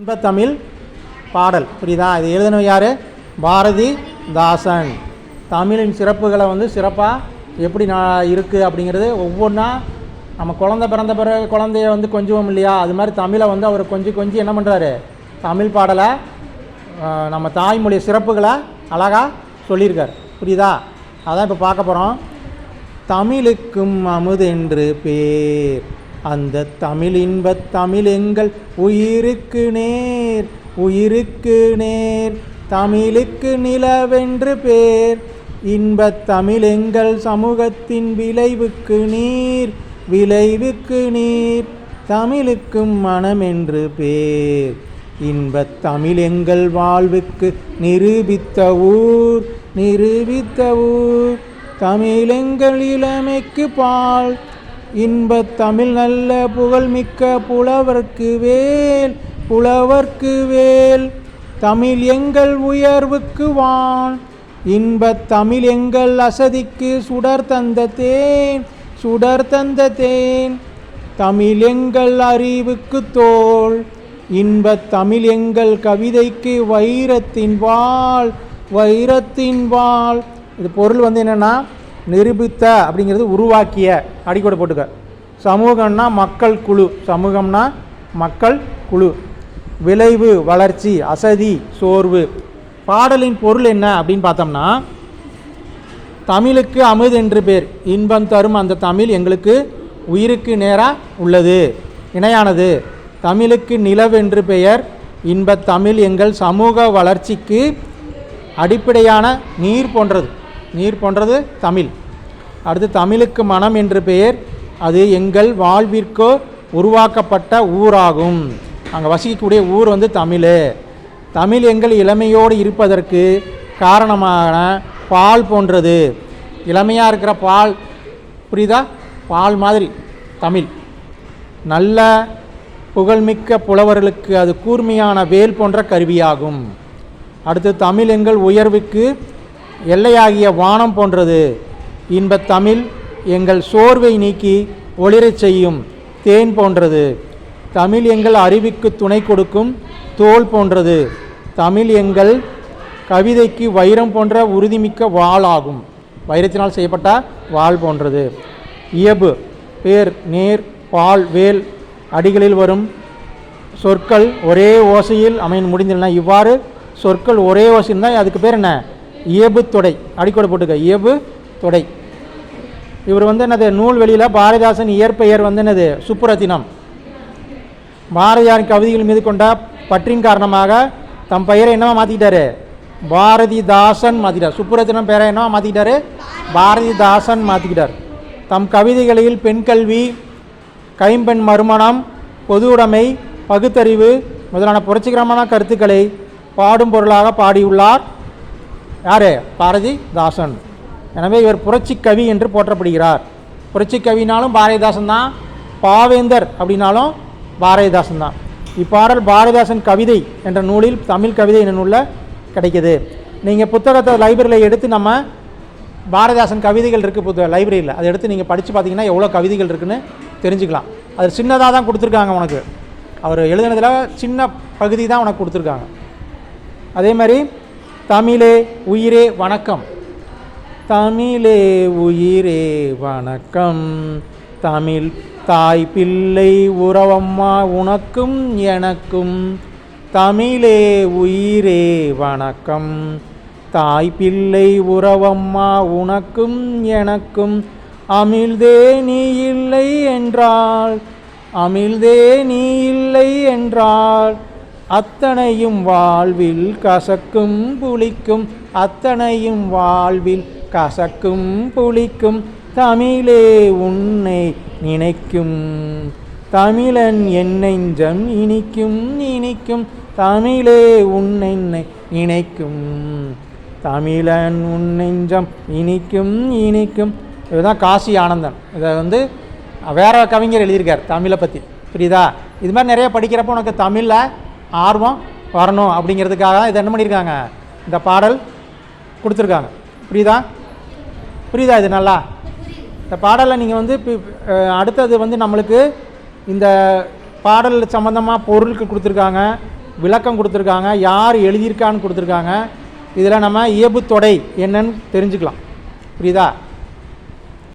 இன்பத்தமிழ் பாடல். புரியுதா? இது எழுதினவ யார்? பாரதி தாசன். தமிழின் சிறப்புகளை வந்து சிறப்பாக எப்படி நான் இருக்குது அப்படிங்கிறது ஒவ்வொன்றா நம்ம குழந்த பிறந்த பிறகு குழந்தைய வந்து கொஞ்சுவோம் இல்லையா? அது மாதிரி தமிழை வந்து அவர் கொஞ்சம் கொஞ்சம் என்ன பண்ணுறாரு தமிழ் பாடலை நம்ம தாய்மொழி சிறப்புகளை அழகாக சொல்லியிருக்கார். புரியுதா? அதான் இப்போ பார்க்க போகிறோம் தமிழுக்கும் அமுது என்று பேர். அந்த தமிழ் இன்பத் தமிழ் எங்கள் உயிருக்கு நேர் உயிருக்கு நேர் தமிழுக்கு நிலவென்று பேர். இன்பத் தமிழ் எங்கள் சமூகத்தின் விளைவுக்கு நீர் விளைவுக்கு நீர் தமிழுக்கும் மனமென்று பேர். இன்பத் தமிழ் எங்கள் வாழ்வுக்கு நிரூபித்த ஊர் நிரூபித்த ஊர் தமிழெங்கள் இளமைக்கு பால் இன்பத் தமிழ் நல்ல புகழ்மிக்க புலவர்க்கு வேல் புலவர்க்கு வேல். தமிழ் எங்கள் உயர்வுக்கு வான். இன்பத் தமிழ் எங்கள் அசதிக்கு சுடர் தந்த தேன் சுடர் தந்த தேன். தமிழ் எங்கள் அறிவுக்கு தோல். இன்பத் தமிழ் எங்கள் கவிதைக்கு வைரத்தின் வாள் வைரத்தின் வாள். இது பொருள் வந்து என்னென்னா நிரூபித்த அப்படிங்கிறது உருவாக்கிய அடிக்கோடு போட்டுக்க. சமூகம்னா மக்கள் குழு. சமூகம்னா மக்கள் குழு. விளைவு வளர்ச்சி அசதி சோர்வு. பாடலின் பொருள் என்ன அப்படின்னு பார்த்தோம்னா தமிழுக்கு அமுது என்று பேர். இன்பம் தரும் அந்த தமிழ் எங்களுக்கு உயிருக்கு நேராக உள்ளது இணையானது. தமிழுக்கு நிலவென்று பெயர். இன்பத் தமிழ் எங்கள் சமூக வளர்ச்சிக்கு அடிப்படையான நீர் போன்றது. நீர் போன்றது தமிழ். அடுத்து தமிழுக்கு மனம் என்று பெயர் அது எங்கள் வாழ்விற்கோ உருவாக்கப்பட்ட ஊராகும். அங்கே வசிக்கக்கூடிய ஊர் வந்து தமிழ். தமிழ் எங்கள் இளமையோடு இருப்பதற்கு காரணமான பால் போன்றது. இளமையாக இருக்கிற பால் புரியுதா? பால் மாதிரி தமிழ். நல்ல புகழ்மிக்க புலவர்களுக்கு அது கூர்மையான வேல் போன்ற கருவியாகும். அடுத்து தமிழ் எங்கள் உயர்வுக்கு எல்லையாகிய வானம் போன்றது. இன்பத் தமிழ் எங்கள் சோர்வை நீக்கி ஒளிரச் செய்யும் தேன் போன்றது. தமிழ் எங்கள் அறிவுக்கு துணை கொடுக்கும் தோல் போன்றது. தமிழ் எங்கள் கவிதைக்கு வைரம் போன்ற உறுதிமிக்க வாள் ஆகும் வைரத்தினால் செய்யப்பட்ட வாள் போன்றது. இயபு பேர் நேர் பால் வேல் அடிகளில் வரும் சொற்கள் ஒரே ஓசையில் அமைய முடிந்தன. இவ்வாறு சொற்கள் ஒரே ஓசையில் தான் அதுக்கு பேர் என்ன? இயபு தொடை. அடிக்கோடு போட்டுக்க. இயபு தொடை. இவர் வந்து என்னது? நூல் வெளியில் பாரதிதாசன் இயற்பெயர் வந்து என்னது? சுப்புரத்தினம். பாரதியாரின் கவிதைகள் மீது கொண்ட பற்றின் காரணமாக தம் பெயரை என்னவா மாற்றிக்கிட்டாரு பாரதிதாசன் மாற்றிட்டார் சுப்புரத்தினம் பெயரை என்னவா மாற்றிக்கிட்டாரு பாரதிதாசன் மாற்றிக்கிட்டார் தம் கவிதைகளில் பெண் கல்வி கைம்பெண் மறுமணம் பொது உடைமை பகுத்தறிவு முதலான புரட்சிகரமான கருத்துக்களை பாடும் பொருளாக பாடியுள்ளார். யார்? பாரதிதாசன் எனவே இவர் புரட்சி கவி என்று போற்றப்படுகிறார். புரட்சி கவினாலும் பாரதிதாசன் தான். பாவேந்தர் அப்படின்னாலும் பாரதிதாசன் தான். இப்பாடல் பாரதிதாசன் கவிதை என்ற நூலில் தமிழ் கவிதை என்ற நூலில் கிடைக்கிது. நீங்கள் புத்தகத்தை லைப்ரரியில் எடுத்து நம்ம பாரதிதாசன் கவிதைகள் இருக்குது புத்த லைப்ரரியில். அதை எடுத்து நீங்கள் படித்து பார்த்தீங்கன்னா எவ்வளோ கவிதைகள் இருக்குன்னு தெரிஞ்சுக்கலாம். அது சின்னதாக தான் கொடுத்துருக்காங்க உனக்கு. அவர் எழுதுனதில் சின்ன பகுதி தான் உனக்கு கொடுத்துருக்காங்க. அதே மாதிரி தமிழே உயிரே வணக்கம். தமிழே உயிரே வணக்கம். தமிழ் தாய் பிள்ளை உறவம்மா உனக்கும் எனக்கும். தமிழே உயிரே வணக்கம். தாய் பிள்ளை உறவம்மா உனக்கும் எனக்கும். அமிழ்தே நீ இல்லை என்றால் அமிழ்தே நீ இல்லை என்றால் அத்தனையும் வாழ்வில் கசக்கும் புளிக்கும் அத்தனையும் வாழ்வில் கசக்கும் புளிக்கும் தமிழே உன்னை நினைக்கும். தமிழன் என் நெஞ்சம் இனிக்கும் இனிக்கும் தமிழே உன்னை நினைக்கும். தமிழன் உன் நெஞ்சம் இனிக்கும் இனிக்கும். இதுதான் காசி ஆனந்தன். இதை வந்து வேற கவிஞர் எழுதியிருக்கார் தமிழை பற்றி புரியுதா? இது மாதிரி நிறைய படிக்கிறப்போ உனக்கு தமிழில் ஆர்வம் வரணும் அப்படிங்கிறதுக்காக தான் இதை என்ன பண்ணியிருக்காங்க? இந்த பாடல் கொடுத்துருக்காங்க. புரியுதா? புரியுதா இது நல்லா? இந்த பாடலை நீங்கள் வந்து அடுத்தது வந்து நம்மளுக்கு இந்த பாடல் சம்மந்தமாக பொருளுக்கு கொடுத்துருக்காங்க விளக்கம் கொடுத்துருக்காங்க யார் எழுதியிருக்கான்னு கொடுத்துருக்காங்க. இதில் நம்ம இயல்பு தொடை என்னன்னு தெரிஞ்சுக்கலாம். புரியுதா?